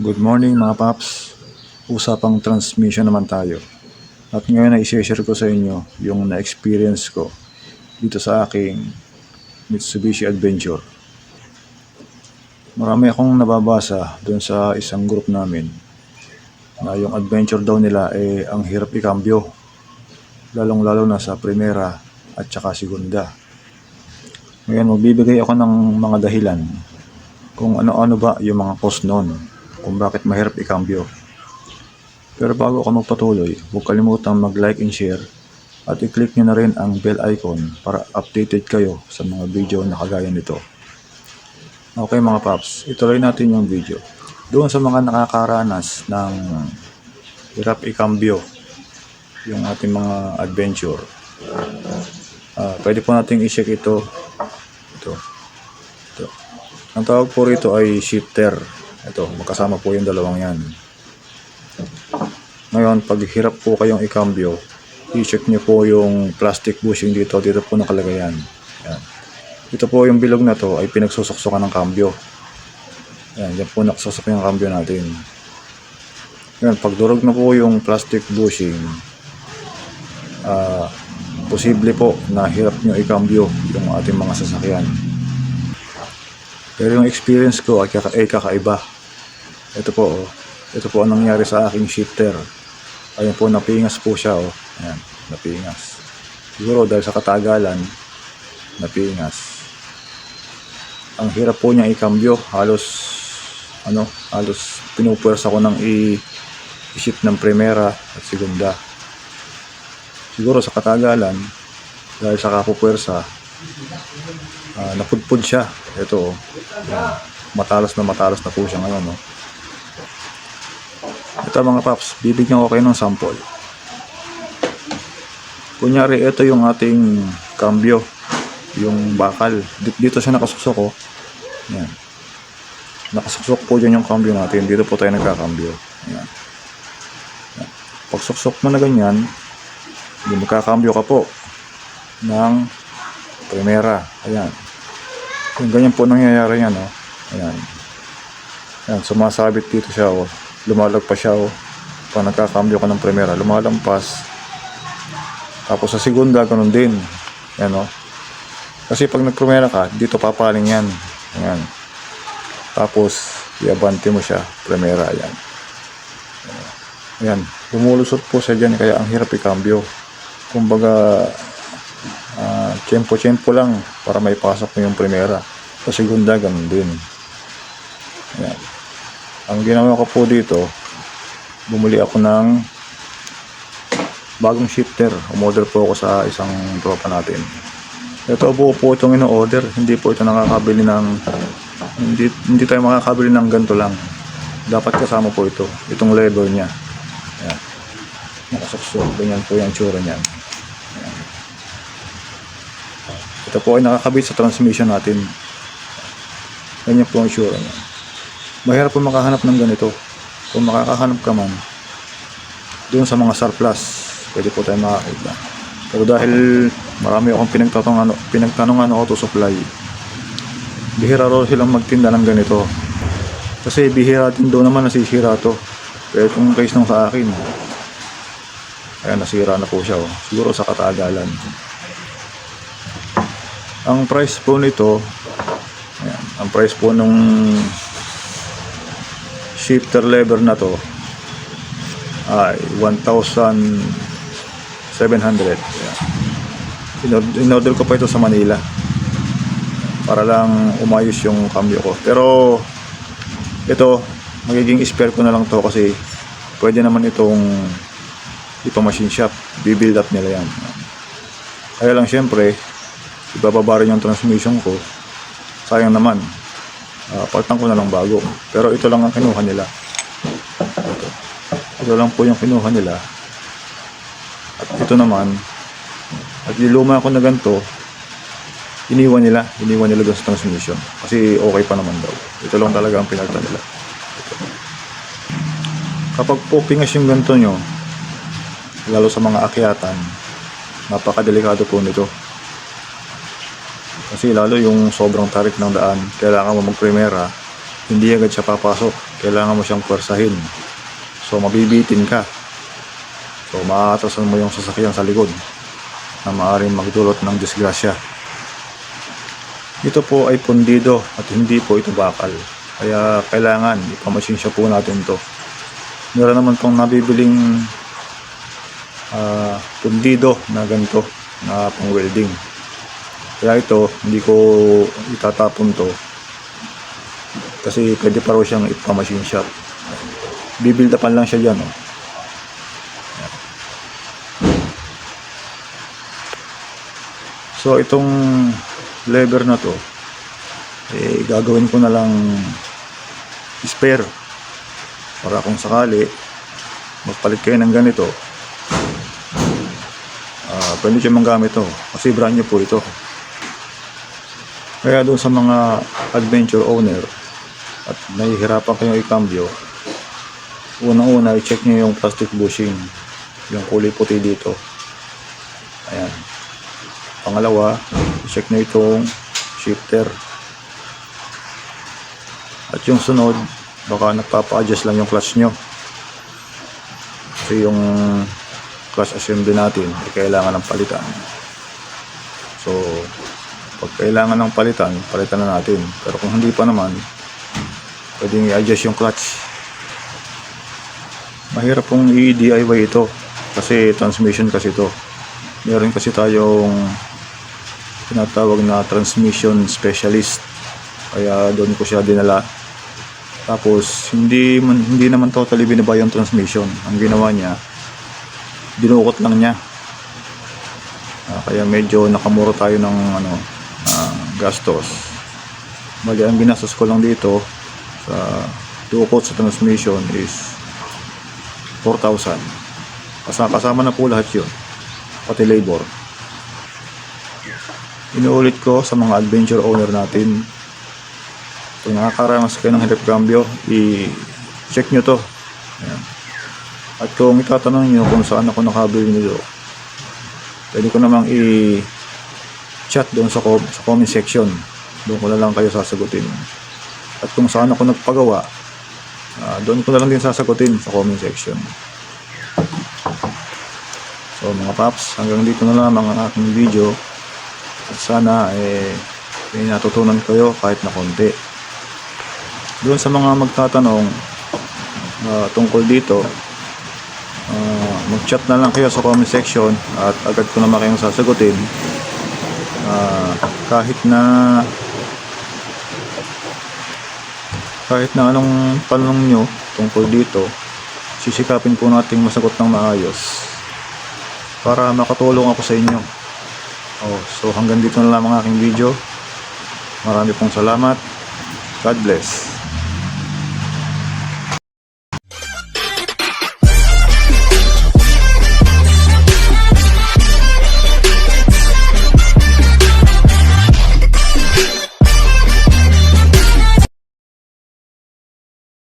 Good morning mga paps. Usapang transmission naman tayo. At ngayon ay share ko sa inyo yung na-experience ko dito sa aking Mitsubishi Adventure. Marami akong nababasa doon sa isang group namin na yung adventure daw nila eh ang hirap ikambyo. Lalong lalo na sa primera at saka segunda. Ngayon magbibigay ako ng mga dahilan kung ano-ano ba yung mga cause noon kung bakit mahirap ikambyo. Pero bago ako magpatuloy, huwag kalimutang mag-like and share at i-click nyo na rin ang bell icon para updated kayo sa mga video na kagaya nito. Okay mga paps, ituloy natin yung video. Doon sa mga nakakaranas ng hirap ikambyo yung ating mga adventure. Ah, pwede po nating i-check ito. Ito. Ito. Ang tawag po rito ay shifter. Ito, magkasama po yung dalawang yan. Ngayon, pag hirap po kayong ikambyo, i-check nyo po yung plastic bushing dito. Dito po nakalagay yan. Yan. Ito po yung bilog na to ay pinagsusuksukan ng kambyo. Yan, yan po nakasusok yung kambyo natin. Yan, pag durog na po yung plastic bushing, ah, posible po na hirap nyo ikambyo yung ating mga sasakyan. Pero yung experience ko ay, kaka- ay kakaiba. Ito po, oh. ito po ang nangyari sa aking shifter. Ayun po, napingas po siya. Oh. Ayan, napingas. Siguro dahil sa katagalan, napingas. Ang hirap po niya ikambyo. Halos, ano, halos pinupwersa ko ng i- i-shift ng primera at segunda. Siguro sa katagalan, dahil sa kapupwersa, ah, napudpud siya. Ito, oh. Matalas na matalas na po siya ngayon. No? Ito mga paps, bibigyan ko kayo ng sample. Kunyari, ito yung ating cambio, yung bakal. Di- Dito siya nakasuksok oh. Yan. Nakasuksok po dyan yung cambio natin. Dito po tayo nagkakambyo. Yan. Pag suksok mo na ganyan, hindi magkakambyo ka po ng primera. Ayan. Yung ganyan po nangyayari yan, oh. Ayan. Ayan, sumasabit dito siya, oh. Lumalagpas siya, oh. Pag nagkakambyo ka ng primera, lumalampas. Tapos sa segunda, ganun din. Ayan, oh. Kasi pag nagpremera ka, dito papaling yan. Ayan. Tapos, iabante mo siya, primera, ayan. Ayan, lumulusot po siya dyan, kaya ang hirap ikambyo. Kumbaga, ah, tiyempo-tiyempo lang para may pasok mo yung primera. Sa segunda, ganun din. Ayan. Ang ginawa ko po dito, bumuli ako ng bagong shifter. Umorder po ako sa isang tropa natin. Ito po po itong ino-order. Hindi po ito nakakabili ng hindi, hindi tayo makakabili ng ganito lang. Dapat kasama po ito. Itong lever niya. Ayan. Nakasuksok. Ganyan po yung tsura niyan. Ito po ay nakakabit sa transmission natin. Ganyan po ang tsura niya. Mahirap po makahanap ng ganito. Kung makakahanap ka man, doon sa mga surplus, pwede po tayo makakita. Pero dahil marami akong pinagtatanong, pinagtanongan ako to supply, bihira raw silang magtinda ng ganito. Kasi bihira din doon naman nasisira to. Pero kung case nung sa akin, ayan, nasira na po siya. Oh. Siguro sa katagalan. Ang price po nito, ayan, ang price po nung shifter lever na to ay 1,700. Ayan. In- In-order ko pa ito sa Manila para lang umayos yung cambio ko. Pero ito, magiging spare ko na lang to kasi pwede naman itong ipa-machine shop. Bibuild up nila yan. Kaya lang syempre, ibababa rin yung transmission ko. Sayang naman. Uh, palitan ko na lang bago. Pero ito lang ang kinuha nila. Ito. Ito lang po yung kinuha nila. At ito naman, at niluma ko na ganito, iniwan nila. Iniwan nila doon sa transmission. Kasi okay pa naman daw. Ito lang talaga ang pinagta nila. Kapag po pingas yung ganito nyo, lalo sa mga akyatan, napakadelikado po nito. Kasi lalo yung sobrang tarik ng daan, kailangan mo magprimera hindi agad siya papasok. Kailangan mo siyang pwersahin. So, mabibitin ka. So, maaatasan mo yung sasakyan sa likod na maaaring magdulot ng disgrasya. Ito po ay pundido at hindi po ito bakal. Kaya kailangan ipamasinsya po natin to. Meron naman pong nabibiling ah, pundido na ganito na pang welding. Kaya ito, hindi ko itatapon to kasi pwede pa raw siyang ipamachine shop. Bibildapan lang siya dyan. Oh. So itong lever na to, eh, gagawin ko na lang spare para kung sakali magpalit kayo ng ganito ah pwede siya manggamit to kasi brand new po ito kaya doon sa mga adventure owner at nahihirapan kayong ikambyo unang-una i-check nyo yung plastic bushing yung kulay puti dito. Ayan. Pangalawa i-check nyo itong shifter. At yung sunod baka nagpapa-adjust lang yung clutch nyo. Kasi yung clutch assembly natin ay kailangan ng palitan. So pag kailangan ng palitan palitan na natin. Pero kung hindi pa naman pwedeng i-adjust yung clutch. Mahirap pong i-DIY ito. Kasi transmission kasi ito. Meron kasi tayong tinatawag na transmission specialist. Kaya doon ko siya dinala. Tapos hindi man, hindi naman totally binaba yung transmission. Ang ginawa niya dinukot lang niya. Ah, kaya medyo nakamuro tayo ng ano gastos. Bali ang ginastos ko lang dito sa dukot sa transmission is 4,000 kasama, kasama na po lahat yun pati labor. Inuulit ko sa mga adventure owner natin. Kung nakakaranas kayo ng hirap cambio i-check nyo to. Ayan. at kung itatanong nyo kung saan ako nakabili nito pwede ko namang i-chat doon sa, com- sa comment section. Doon ko na lang kayo sasagutin. At kung saan ako nagpagawa ah, doon ko na lang din sasagutin sa comment section. So mga paps hanggang dito na lang ang aking video. At sana eh may natutunan kayo kahit na konti. Doon sa mga magtatanong ah, tungkol dito ah, mag-chat na lang kayo sa comment section at agad ko naman kayong sasagutin Ah, kahit na kahit na anong tanong nyo tungkol dito sisikapin po nating masagot ng maayos para makatulong ako sa inyo. Oh, so hanggang dito na lang ang aking video. Marami pong salamat. God bless